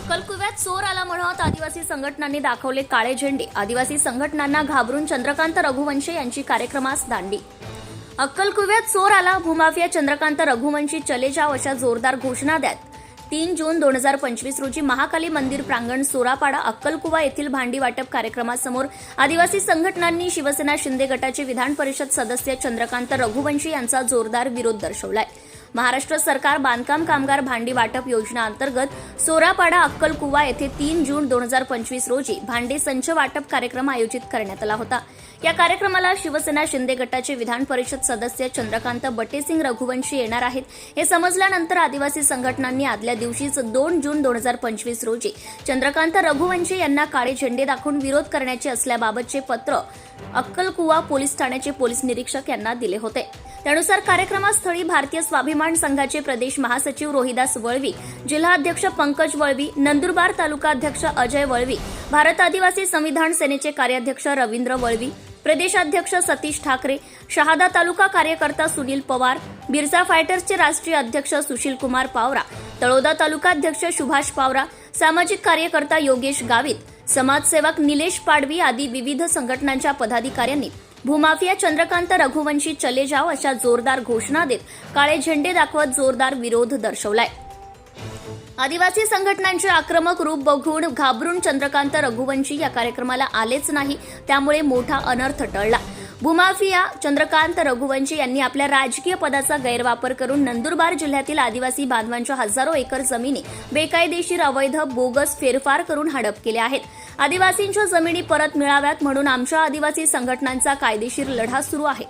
अक्कलकुव्यात चोर आला म्हणत आदिवासी संघटनांनी दाखवले काळे झेंडे. आदिवासी संघटनांना घाबरून चंद्रकांत रघुवंशी यांची कार्यक्रमास दांडी. अक्कलकुव्यात चोर आला भूमाफिया चंद्रकांत रघुवंशी चले जाव अशा जोरदार घोषणा द्यात. तीन जून दोन हजार पंचवीस रोजी महाकाली मंदिर प्रांगण सोरापाडा अक्कलकुवा येथील भांडी वाटप कार्यक्रमासमोर आदिवासी संघटनांनी शिवसेना शिंदे गटाचे विधान परिषद सदस्य चंद्रकांत रघुवंशी यांचा जोरदार विरोध दर्शवलाय. महाराष्ट्र सरकार बांधकाम कामगार भांडी वाटप योजना अंतर्गत सोरापाडा अक्कलकुवा येथे तीन जून दोन हजार पंचवीस रोजी भांडे संच वाटप कार्यक्रम आयोजित करण्यात आला होता. या कार्यक्रमाला शिवसेना शिंदे गटाचे विधान परिषद सदस्य चंद्रकांत बटेसिंग रघुवंशी येणार आहेत. हे समजल्यानंतर आदिवासी संघटनांनी आदल्या दिवशीच दोन जून दोन हजार पंचवीस रोजी चंद्रकांत रघुवंशी यांना काळे झेंडे दाखवून विरोध करण्याचे असल्याबाबतचे पत्र अक्कलकुवा पोलीस ठाण्याचे पोलीस निरीक्षक यांना दिले होते. त्यानुसार कार्यक्रमास्थळी भारतीय स्वाभिमान संघाचे प्रदेश महासचिव रोहिदास वळवी जिल्हाध्यक्ष पंकज वळवी नंदुरबार तालुका अध्यक्ष अजय वळवी भारत आदिवासी संविधान सेनेचे कार्याध्यक्ष रवींद्र वळवी प्रदेशाध्यक्ष सतीश ठाकरे शहादा तालुका कार्यकर्ता सुनील पवार बिरसा फायटर्सचे राष्ट्रीय अध्यक्ष सुशील कुमार पावरा तळोदा तालुकाध्यक्ष सुभाष पावरा सामाजिक कार्यकर्ता योगेश गावित समाजसेवक निलेश पाडवी आदी विविध संघटनांच्या पदाधिकाऱ्यांनी भूमाफिया चंद्रकांत रघुवंशी चले जाव अशा जोरदार घोषणा देत काळे झेंडे दाखवत जोरदार विरोध दर्शवलाय. आदिवासी संघटनांचे आक्रमक रूप बघून घाबरून चंद्रकांत रघुवंशी या कार्यक्रमाला आलेच नाही त्यामुळे मोठा अनर्थ टळला. भूमाफिया चंद्रकांत रघुवंशी यांनी आपल्या राजकीय पदाचा गैरवापर करून नंदुरबार जिल्ह्यातील आदिवासी बांधवांच्या हजारो एकर जमिनी बेकायदेशीर अवैध बोगस फेरफार करून हडप केल्या आहेत. आदिवासींच्या जमिनी परत मिळाव्यात म्हणून आमच्या आदिवासी संघटनांचा कायदेशीर लढा सुरू आहे.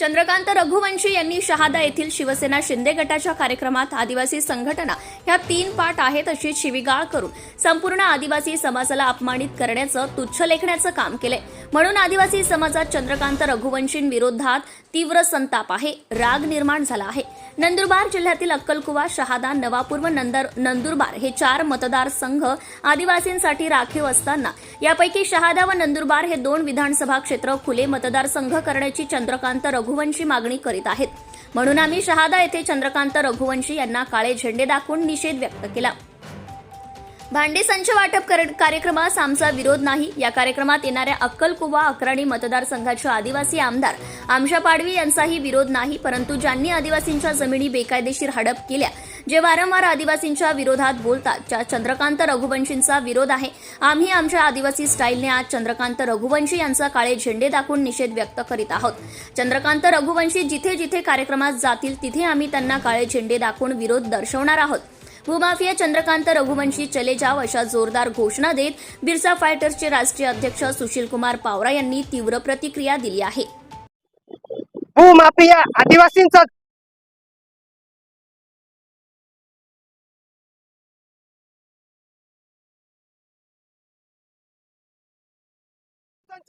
चंद्रकांत रघुवंशी यांनी शहादा येथील शिवसेना शिंदे गटाच्या कार्यक्रमात आदिवासी संघटना ह्या तीन पाठ आहेत अशी शिवीगाळ करून संपूर्ण आदिवासी समाजाला अपमानित करण्याचं तुच्छ लेखण्याचं काम केले म्हणून आदिवासी समाजात चंद्रकांत रघुवंशींविरोधात तीव्र संताप आहे. राग निर्माण झाला आहे. नंदुरबार जिल्ह्यातील अक्कलकुवा शहादा नवापूर व नंदर नंदुरबार हे चार मतदारसंघ आदिवासींसाठी राखीव असताना यापैकी शहादा व नंदुरबार हे दोन विधानसभा क्षेत्र खुले मतदारसंघ करण्याची चंद्रकांत रघुवंशी मागणी करीत आहेत. म्हणून आम्ही शहादा येथे चंद्रकांत रघुवंशी यांना काळे झेंडे दाखवून निषेध व्यक्त केला. भांडे संच वाटप कर- कार्यक्रमास आमचा विरोध नाही. या कार्यक्रमात येणाऱ्या अक्कलकुवा अक्राणी मतदारसंघाचे आदिवासी आमदार आमशा पाडवी यांचाही विरोध नाही परंतु ज्यांनी आदिवासींच्या जमिनी बेकायदेशीर हडप केल्या जे वारंवार आदिवासींच्या विरोधात बोलतात ज्या चंद्रकांत रघुवंशींचा विरोध आहे. आम्ही आमच्या आदिवासी स्टाईलने आज चंद्रकांत रघुवंशी यांचा काळे झेंडे दाखवून निषेध व्यक्त करीत आहोत. चंद्रकांत रघुवंशी जिथे जिथे कार्यक्रमात जातील तिथे आम्ही त्यांना काळे झेंडे दाखवून विरोध दर्शवणार आहोत. भूमाफिया चंद्रकांत रघुवंशी चले जाव अशा जोरदार घोषणा देत बिरसा फायटर्सचे राष्ट्रीय अध्यक्ष सुशील कुमार पावरा यांनी तीव्र प्रतिक्रिया दिली आहे. भूमाफिया आदिवासींचा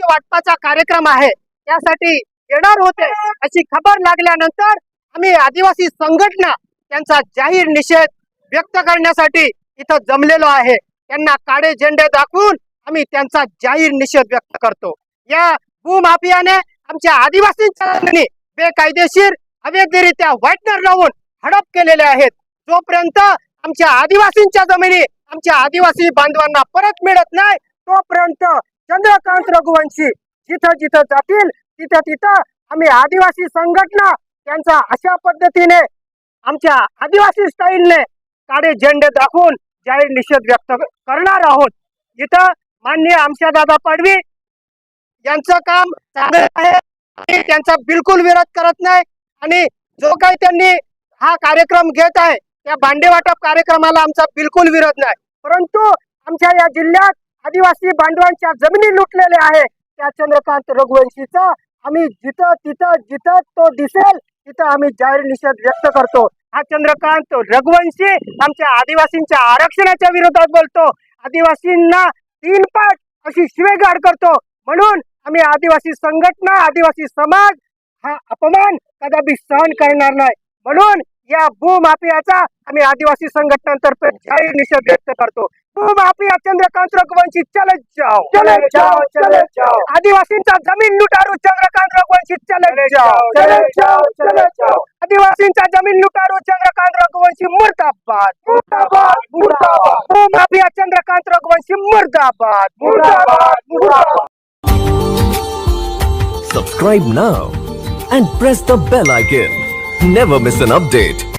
वाटपाचा कार्यक्रम आहे. त्यासाठी येणार होते अशी खबर लागल्यानंतर आम्ही आदिवासी संघटना त्यांचा जाहीर निषेध व्यक्त करण्यासाठी इथं जमलेलो आहे. त्यांना काळे झेंडे दाखवून आम्ही त्यांचा जाहीर निषेध व्यक्त करतो. या भूमाफियाने आमच्या आदिवासींच्या बेकायदेशीर अवैधरित्या व्हाईटनर लावून हडप केलेले आहेत. जोपर्यंत आमच्या आदिवासींच्या जमिनी आमच्या आदिवासी बांधवांना परत मिळत नाही तोपर्यंत चंद्रकांत रघुवंशी जिथं जिथं जातील तिथं तिथं आम्ही आदिवासी संघटना त्यांचा अशा पद्धतीने आमच्या आदिवासी स्टाईलने काळे झेंडे दाखवून जाहीर निषेध व्यक्त करणार आहोत. इथं माननीय आमच्या दादा पाडवी यांचं काम चांगलं आहे. आम्ही त्यांचा बिलकुल विरोध करत नाही. आणि जो काही त्यांनी हा कार्यक्रम घेत आहे त्या भांडे वाटप कार्यक्रमाला आमचा बिलकुल विरोध नाही. परंतु आमच्या या जिल्ह्यात आदिवासी बांधवांच्या जमिनी लुटलेल्या आहे. त्या चंद्रकांत रघुवंशीचा आम्ही जिथं तिथं जिथं तो दिसेल तिथं आम्ही जाहीर निषेध व्यक्त करतो. हा चंद्रकांत रघुवंशी आमच्या आदिवासींच्या आरक्षणाच्या विरोधात बोलतो. आदिवासींना तीन पाठ अशी शिवेगाड करतो. म्हणून आम्ही आदिवासी संघटना आदिवासी समाज हा अपमान कदापि सहन करणार नाही. म्हणून या भूमाफियाचा आम्ही आदिवासी संघटनांतर्फे जाहीर निषेध व्यक्त करतो. भूमाफिया चंद्रकांत रघुवंशी चले जाओ. चले जाओ चले जाओ. आदिवासींचा जमीन लुटारू चंद्रकांत रघुवंशी चले जाओ. चले जाओ चले जाओ आदिवासींचा जमीन लुटारू चंद्रकांत रघुवंशी मुर्दाबाद मुर्दाबाद मुर्दाबाद भूमाफिया चंद्रकांत रघुवंशी मुर्दाबाद मुर्दाबाद मुर्दाबाद Subscribe now and press the bell icon. Never miss an update.